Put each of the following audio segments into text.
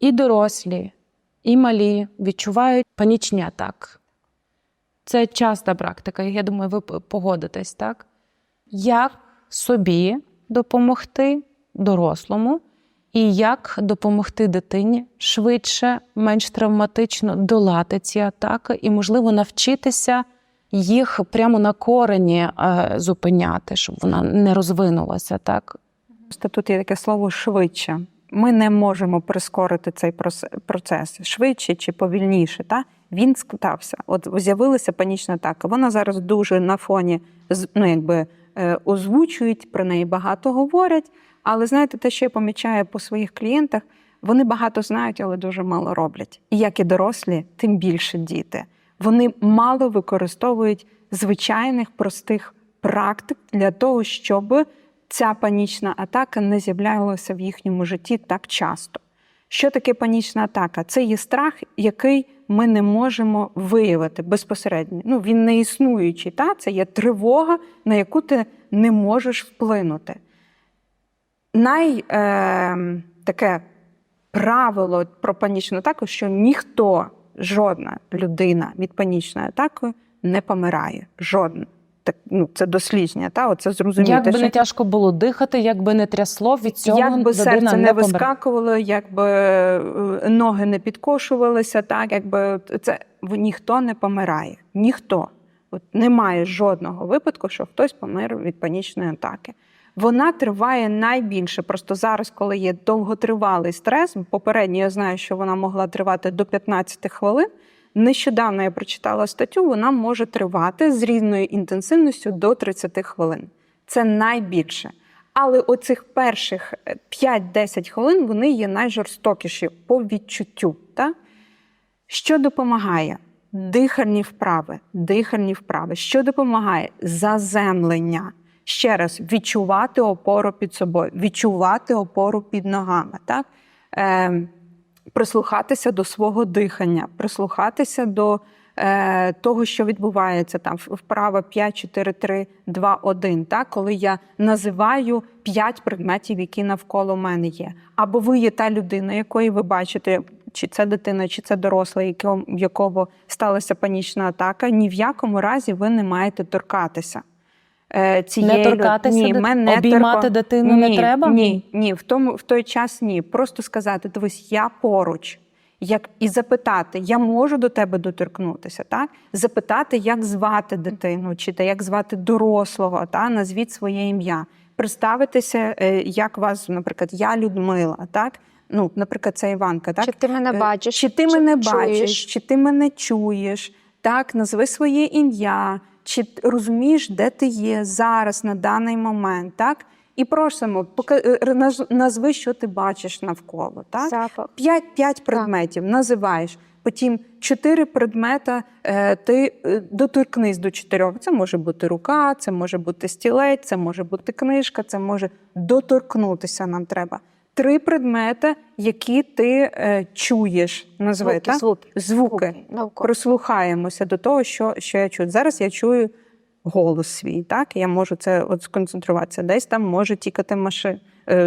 і дорослі, і малі відчувають панічні атаки. Це часта практика, я думаю, ви погодитесь, так? Як собі допомогти дорослому, і як допомогти дитині швидше, менш травматично долати ці атаки, і, можливо, навчитися їх прямо на корені е, зупиняти, щоб вона не розвинулася, так? Тут є таке слово швидше. Ми не можемо прискорити цей процес швидше чи повільніше. Та? Він стався. От з'явилася панічна атака. Вона зараз дуже на фоні ну, якби, е, озвучують, про неї багато говорять. Але знаєте, те, що я помічаю по своїх клієнтах, вони багато знають, але дуже мало роблять. І як і дорослі, тим більше діти. Вони мало використовують звичайних простих практик для того, щоб ця панічна атака не з'являлася в їхньому житті так часто. Що таке панічна атака? Це є страх, який ми не можемо виявити безпосередньо. Ну, він не існуючий. Та? Це є тривога, на яку ти не можеш вплинути. Най, е, таке правило про панічну атаку, що ніхто, жодна людина від панічної атаки не помирає. Жодна. Так, ну, це дослідження, та? Оце зрозуміти. Як би що- не тяжко було дихати, як би не трясло, від цього як би серце не помре. вискакувало, якби е, ноги не підкошувалися, так якби це ніхто не помирає. Ніхто. От немає жодного випадку, що хтось помер від панічної атаки. Вона триває найбільше. Просто зараз, коли є довготривалий стрес, попередньо я знаю, що вона могла тривати до 15 хвилин. Нещодавно я прочитала статтю, вона може тривати з різною інтенсивністю до 30 хвилин. Це найбільше. Але оцих перших е, 5-10 хвилин вони є найжорстокіші по відчуттю. Та? Що допомагає? Дихальні вправи, дихальні вправи. Що допомагає? Заземлення. Ще раз, відчувати опору під собою, відчувати опору під ногами. Так? Е, прислухатися до свого дихання, прислухатися до е, того, що відбувається там вправа 5, 4, 3, 2, 1, так? коли я називаю 5 предметів, які навколо мене є. Або ви є та людина, якої ви бачите, чи це дитина, чи це якого, в якого сталася панічна атака, ні в якому разі ви не маєте торкатися. Е, Цієї Не торкатися, ні, дит- мене обіймати торка- дитину не треба? Ні, ні, в тому в той час ні. Просто сказати, дивись, я поруч. Як і запитати, я можу до тебе доторкнутися, так? Запитати, як звати дитину, чи та як звати дорослого, та назвіть своє ім'я. Представитися, е, як вас, наприклад, я Людмила, так? Ну, наприклад, це Іванка, так? Чи ти мене Е, бачиш? Чи ти мене чуєш? бачиш, чи ти мене чуєш? Так, назви своє ім'я, чи розумієш, де ти є зараз на даний момент, так? І просимо, поки е, назви, що ти бачиш навколо. Так? П'ять, п'ять предметів називаєш. Потім чотири предмета. Е, ти е, доторкнись до чотирьох. Це може бути рука, це може бути стілець, це може бути книжка, це може доторкнутися. Нам треба. Три предмети, які ти е, чуєш. Назви Звуки, так? звуки. звуки. Навколо. Прислухаємося до того, що, що я чую. Зараз я чую голос свій, так? Я можу це от сконцентруватися. Десь там може тікати машина,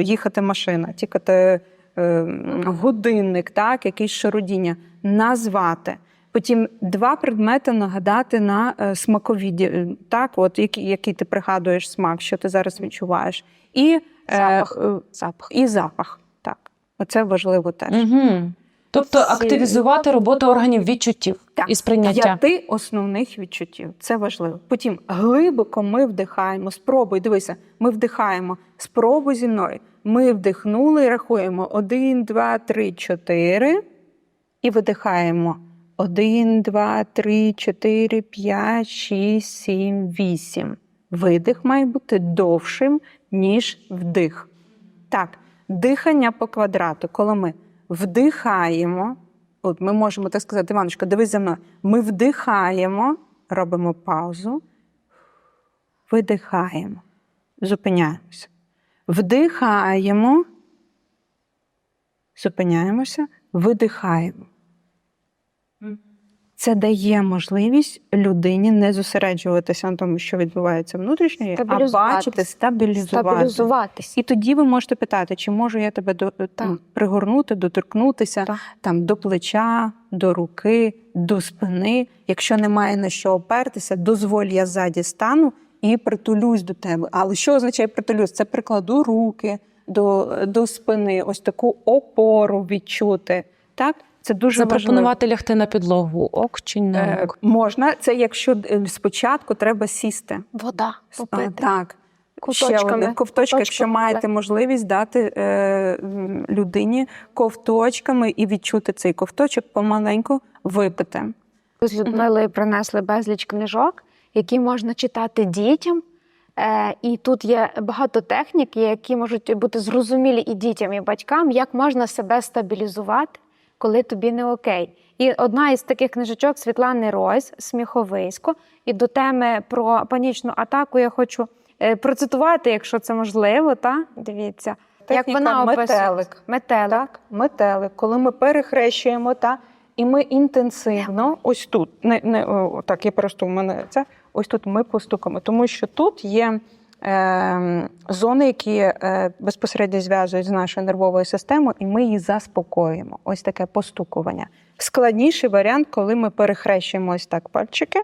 їхати машина, тікати е, годинник, так, якесь шарудіння. Назвати. Потім два предмети нагадати на е, смакові, е, так, от який, який ти пригадуєш смак, що ти зараз відчуваєш. І Запах. е, Запах. і запах. Так, оце важливо теж. Угу. Тобто Всі- активізувати роботу органів відчуттів і сприйняття. П'яти основних відчуттів. Це важливо. Потім глибоко ми вдихаємо. Спробуй, дивися, ми вдихаємо. Спробуй зі мною. Ми вдихнули рахуємо один, два, три, чотири. І видихаємо. Один, два, три, чотири, п'ять, шість, сім, вісім. Видих має бути довшим, ніж вдих. Так, дихання по квадрату, коли ми вдихаємо, от ми можемо так сказати, Іваночка, дивись за мною. Ми вдихаємо, робимо паузу, видихаємо, зупиняємося. Вдихаємо, зупиняємося, видихаємо. Це дає можливість людині не зосереджуватися на тому, що відбувається внутрішньо, а бачити, стабілізувати. Стабілізуватись. І тоді ви можете питати, чи можу я тебе до там, пригорнути, доторкнутися Так. там до плеча, до руки, до спини. Якщо немає на що опертися, дозволь я ззаді стану і притулюсь до тебе. Але що означає притулюсь? Це прикладу руки до, до спини, ось таку опору відчути. Так, це дуже важливо. Запропонувати лягти на підлогу, ок чи не Е, можна. Це якщо е, спочатку треба сісти. Вода А, попити. Так. Ще Кусочками. один ковточок, якщо маєте можливість дати е, людині ковточками і відчути цей ковточок, помаленьку випити. З Людмилою принесли безліч книжок, які можна читати дітям. Е, і тут є багато технік, які можуть бути зрозумілі і дітям, і батькам, як можна себе стабілізувати, коли тобі не окей. І одна із таких книжечок Світлани Ройс Сміховисько. І до теми про панічну атаку я хочу е, процитувати, якщо це можливо. Та? Дивіться, як вона описує. метелик. Метелик. Так, метелик, коли ми перехрещуємо, та, і ми інтенсивно, ось тут, не, не, о, так, я просто у мене це, ось тут ми постукаємо, тому що тут є зони, які е, безпосередньо зв'язують з нашою нервовою системою, і ми її заспокоюємо. Ось таке постукування. Складніший варіант, коли ми перехрещуємо ось так пальчики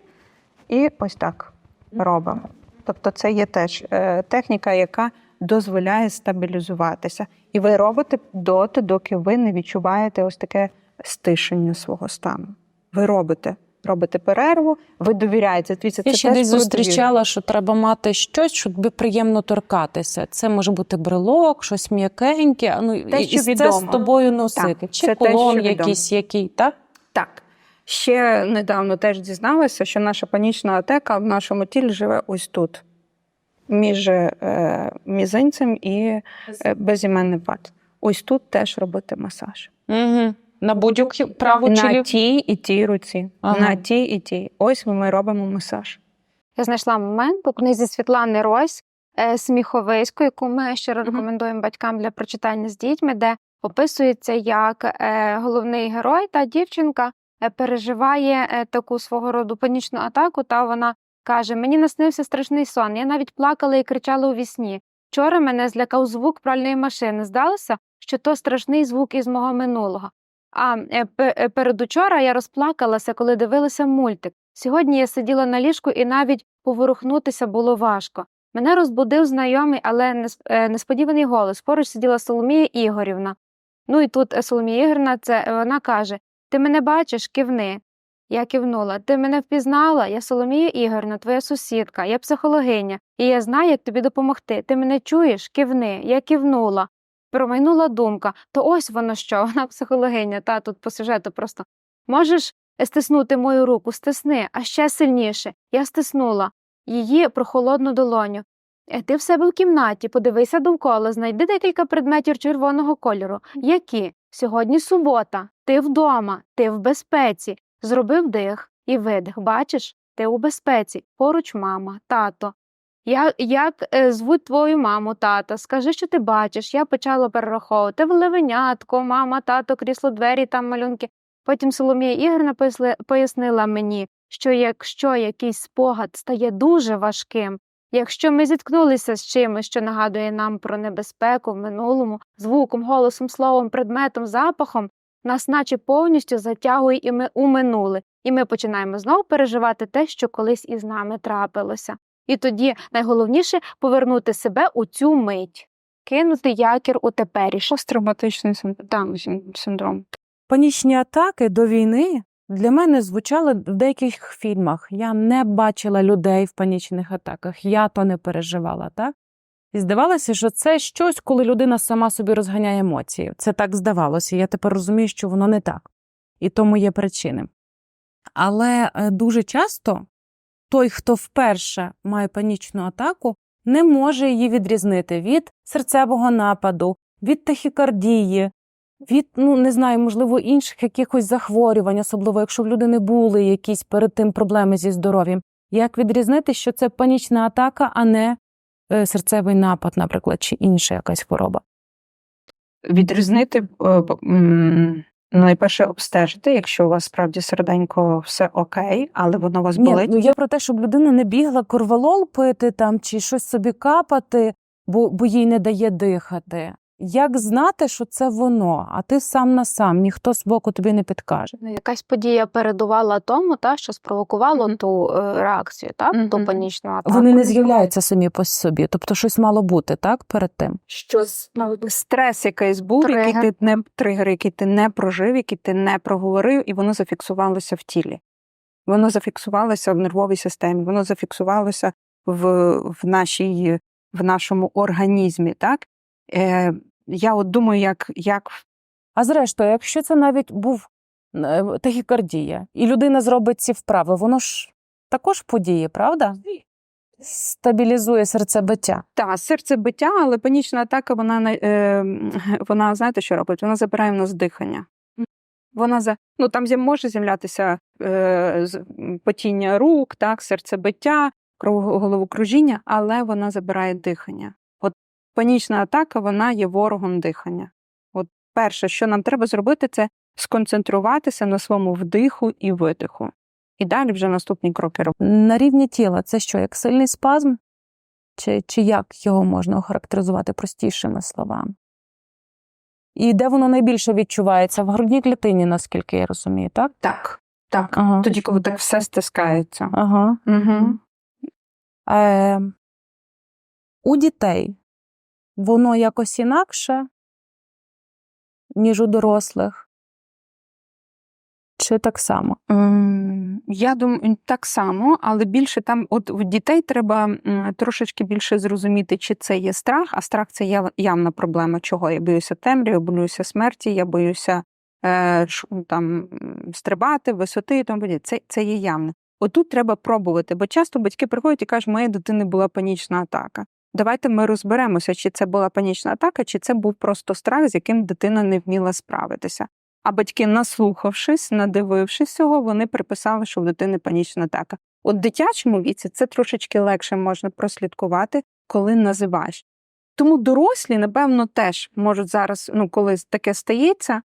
і ось так робимо. Тобто, це є теж е, техніка, яка дозволяє стабілізуватися. І ви робите доти, доки ви не відчуваєте ось таке стишення свого стану. Ви робите. Робите перерву, ви довіряєте. Дивіться, Я це ще десь зустрічала, що треба мати щось, щоб приємно торкатися. Це може бути брелок, щось м'якеньке. Ну Те, і що це відомо. з тобою носити. Так, Чи це те, полон що якийсь, який, так? Так. Ще недавно теж дізналася, що наша панічна атака в нашому тілі живе ось тут, між е, мізинцем і е, безіменним пальцем. Ось тут теж робити масаж. Угу. На будь-яку праву на ліву? тій і тій руці. Ага. На тій і тій. Ось ми робимо масаж. Я знайшла момент по книзі Світлани Ройс е, Сміховисько, яку ми щиро рекомендуємо батькам для прочитання з дітьми, де описується, як е, головний герой та дівчинка е, переживає таку свого роду панічну атаку. Та вона каже: Мені наснився страшний сон. Я навіть плакала і кричала у вісні. Вчора мене злякав звук пральної машини. Здалося, що то страшний звук із мого минулого. А е, е, передучора я розплакалася, коли дивилася мультик. Сьогодні я сиділа на ліжку і навіть поворухнутися було важко. Мене розбудив знайомий, але е, несподіваний голос. Поруч сиділа Соломія Ігорівна. Ну і тут Соломія Ігорівна, це вона каже: Ти мене бачиш, кивни. Я кивнула. Ти мене впізнала? Я Соломія Ігорівна, твоя сусідка, я психологиня, і я знаю, як тобі допомогти. Ти мене чуєш? Кивни. Я кивнула. Промайнула думка, то ось воно що, вона психологиня, та тут по сюжету просто. Можеш стиснути мою руку, стисни, а ще сильніше. Я стиснула її прохолодну долоню. «Е, Ти в себе в кімнаті, подивися довкола, знайди декілька предметів червоного кольору. Які? Сьогодні субота, ти вдома, ти в безпеці. Зроби вдих і видих. Бачиш, ти у безпеці. Поруч мама, тато. Я, як е, звуть твою маму, тата? Скажи, що ти бачиш. Я почала перераховувати Левенятко, мама, тато, крісло, двері, там малюнки. Потім Соломія Ігорна пояснила мені, що якщо якийсь спогад стає дуже важким, якщо ми зіткнулися з чимось, що нагадує нам про небезпеку в минулому, звуком, голосом, словом, предметом, запахом, нас наче повністю затягує і ми у минуле, і ми починаємо знову переживати те, що колись із нами трапилося. І тоді найголовніше повернути себе у цю мить, кинути якір у теперішнє. Посттравматичний синдром. синдром. Панічні атаки до війни для мене звучали в деяких фільмах. Я не бачила людей в панічних атаках, я то не переживала, так? І здавалося, що це щось, коли людина сама собі розганяє емоції. Це так здавалося. Я тепер розумію, що воно не так. І тому є причини. Але е, дуже часто той, хто вперше має панічну атаку, не може її відрізнити від серцевого нападу, від тахікардії, від, ну не знаю, можливо, інших якихось захворювань, особливо якщо в людини були якісь перед тим проблеми зі здоров'ям. Як відрізнити, що це панічна атака, а не е, серцевий напад, наприклад, чи інша якась хвороба? Відрізнити е, найперше обстежити, якщо у вас справді серденько все окей, але воно вас Ні, болить. ну я про те, щоб людина не бігла корвалол пити там чи щось собі капати, бо, бо їй не дає дихати. Як знати, що це воно, а ти сам на сам, ніхто з боку тобі не підкаже. Ну, Якась подія передувала тому, та, що спровокувало ту е, реакцію, та, ту панічну атаку. Вони не з'являються самі по собі, тобто щось мало бути, так, перед тим. що стрес якийсь був, який ти не тригер, який ти не прожив, який ти не проговорив, і воно зафіксувалося в тілі. Воно зафіксувалося в нервовій системі, воно зафіксувалося в, в, нашій, в нашому організмі. Так? Е, я от думаю, як, як А зрештою, якщо це навіть був е, тахікардія, і людина зробить ці вправи, воно ж також подіє, правда? Стабілізує серцебиття. та серцебиття, але панічна атака, вона е, вона знаєте, що робить? Вона забирає в нас дихання. Вона за ну там може з'являтися е, потіння рук, так, серцебиття, головокружіння, але вона забирає дихання. Панічна атака, вона є ворогом дихання. От перше, що нам треба зробити, це сконцентруватися на своєму вдиху і видиху. І далі вже наступні кроки робити. На рівні тіла це що, як сильний спазм? Чи, чи як його можна охарактеризувати простішими словами? І де воно найбільше відчувається? В грудній клітині, наскільки я розумію, так? Так, так. Ага. Тоді, коли так все стискається. Ага. Угу. Е, у дітей воно якось інакше, ніж у дорослих. Чи так само? Ем, Я думаю, так само, але більше там, от в дітей треба трошечки більше зрозуміти, чи це є страх, а страх це яв- явна проблема. Чого? Я боюся темряви, я боюся смерті, я боюся е, там, стрибати, висоти і тому. Це, це є явне. Отут треба пробувати, бо часто батьки приходять і кажуть, моєї дитини була панічна атака. Давайте ми розберемося, чи це була панічна атака, чи це був просто страх, з яким дитина не вміла справитися. А батьки, наслухавшись, надивившись цього, вони приписали, що в дитини панічна атака. От дитячому віці це трошечки легше можна прослідкувати, коли називаєш. Тому дорослі, напевно, теж можуть зараз, ну, коли таке стається.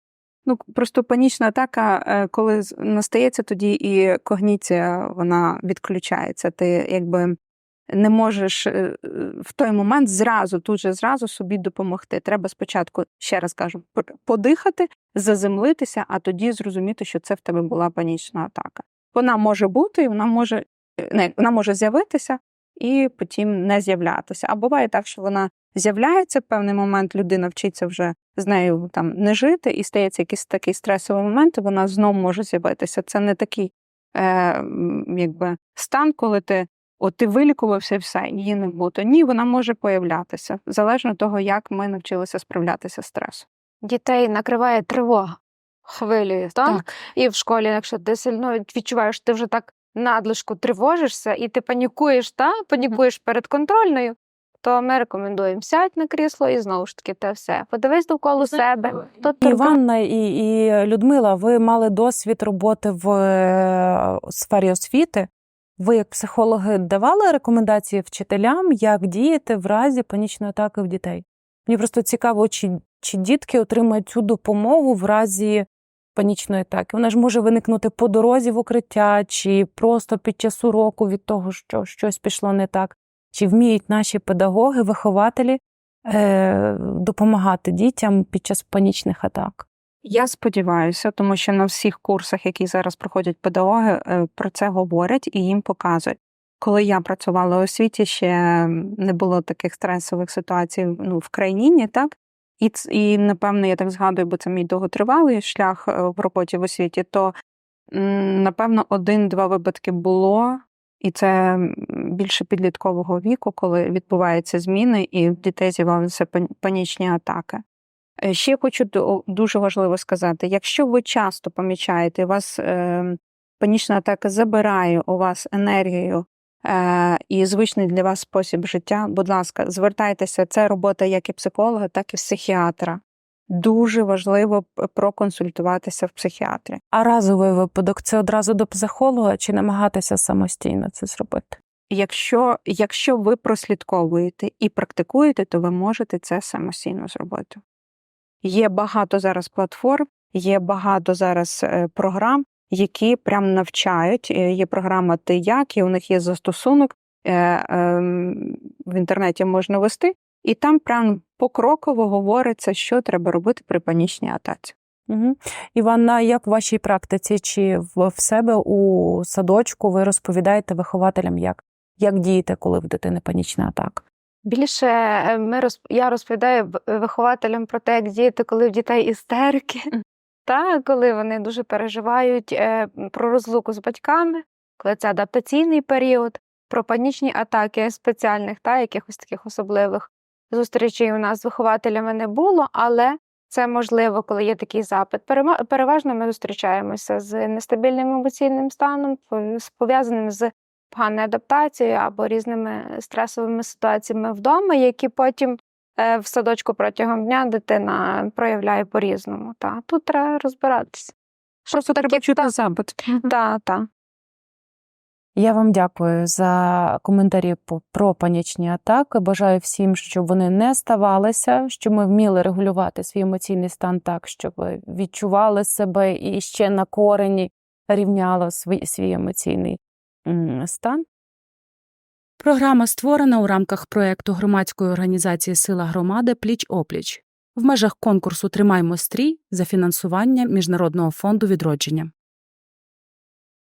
Ну, просто панічна атака, е, коли настається, тоді і когніція вона відключається. Ти якби не можеш е, в той момент зразу, тут же зразу собі допомогти. Треба спочатку, ще раз кажу, подихати, заземлитися, а тоді зрозуміти, що це в тебе була панічна атака. Вона може бути, і вона може е, не вона може з'явитися і потім не з'являтися. А буває так, що вона з'являється в певний момент, людина вчиться вже з нею там не жити, і стається якийсь такий стресовий момент, і вона знову може з'явитися. Це не такий е, якби стан, коли ти. От ти вилікувався і все, її не буде. Ні, вона може появлятися, залежно від того, як ми навчилися справлятися з стресом. Дітей накриває тривога хвилею, так? І в школі, якщо ти сильно відчуваєш, ти вже так надлишку тривожишся, і ти панікуєш, та? панікуєш перед контрольною, то ми рекомендуємо сядь на крісло і знову ж таки те все. Подивись довкола себе. Тут торка- Іванна і, і Людмила, ви мали досвід роботи в е, сфері освіти. Ви, як психологи, давали рекомендації вчителям, як діяти в разі панічної атаки в дітей? Мені просто цікаво, чи, чи дітки отримають цю допомогу в разі панічної атаки. Вона ж може виникнути по дорозі в укриття, чи просто під час уроку від того, що щось пішло не так. Чи вміють наші педагоги, вихователі е, допомагати дітям під час панічних атак? Я сподіваюся, тому що на всіх курсах, які зараз проходять педагоги, е, про це говорять і їм показують. Коли я працювала у освіті, ще не було таких стресових ситуацій ну, в країні, так? І, і напевно, я так згадую, бо це мій довготривалий шлях е, в роботі в освіті, то напевно один-два випадки було, і це більше підліткового віку, коли відбуваються зміни, і в дітей з'явилися пан- панічні атаки. Е, Ще хочу дуже важливо сказати: якщо ви часто помічаєте, вас е, панічна атака забирає у вас енергію е, і звичний для вас спосіб життя, будь ласка, звертайтеся. Це робота як і психолога, так і психіатра. Дуже важливо проконсультуватися в психіатрі. А разовий випадок це одразу до психолога чи намагатися самостійно це зробити? Якщо, якщо ви прослідковуєте і практикуєте, то ви можете це самостійно зробити. Є багато зараз платформ, Є багато зараз е, програм, які прям навчають. Е, Є програма Ти як, і у них є застосунок. е, ем, В інтернеті можна вести, і там прям покроково говориться, що треба робити при панічній атаці. Угу. Іванна, як в вашій практиці чи в, себе у садочку ви розповідаєте вихователям, як, як діяти, коли в дитини панічна атака? Більше е, ми розп... я розповідаю вихователям про те, як діяти, коли в дітей істерики, та коли вони дуже переживають е, про розлуку з батьками, коли це адаптаційний період, про панічні атаки спеціальних та якихось таких особливих зустрічей у нас з вихователями не було, але це можливо, коли є такий запит. Переважно ми зустрічаємося з нестабільним емоційним станом, пов- пов'язаним з поганою адаптацією або різними стресовими ситуаціями вдома, які потім е, в садочку протягом дня дитина проявляє по-різному. Та тут треба розбиратися. Просто треба чути та. запит. Та, та. Я вам дякую за коментарі про панічні атаки. Бажаю всім, щоб вони не ставалися, щоб ми вміли регулювати свій емоційний стан так, щоб відчували себе і ще на корені рівняло свій, свій емоційний стан. Програма створена у рамках проєкту громадської організації Сила громади Пліч опліч в межах конкурсу Тримаймо стрій за фінансування Міжнародного фонду відродження.